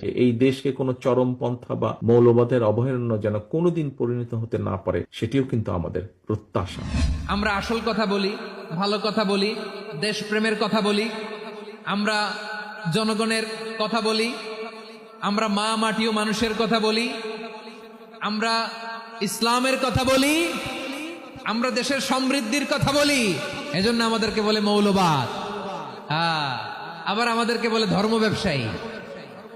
যে এই দেশকে কোনো চরমপন্থা বা মৌলবাদের অভয়ারণ্য যেন কোনোদিন পরিণত হতে না পারে, সেটিও কিন্তু আমাদের প্রত্যাশা। আমরা আসল কথা বলি, ভালো কথা বলি, দেশপ্রেমের কথা বলি, আমরা জনগণের কথা বলি, আমরা মা মাটি ও মানুষের কথা বলি, আমরা ইসলামের কথা বলি, আমরা দেশের সমৃদ্ধির কথা বলি, এজন্য আমাদেরকে বলে মৌলবাদ। হ্যাঁ আবার আমাদেরকে বলে ধর্ম ব্যবসায়ী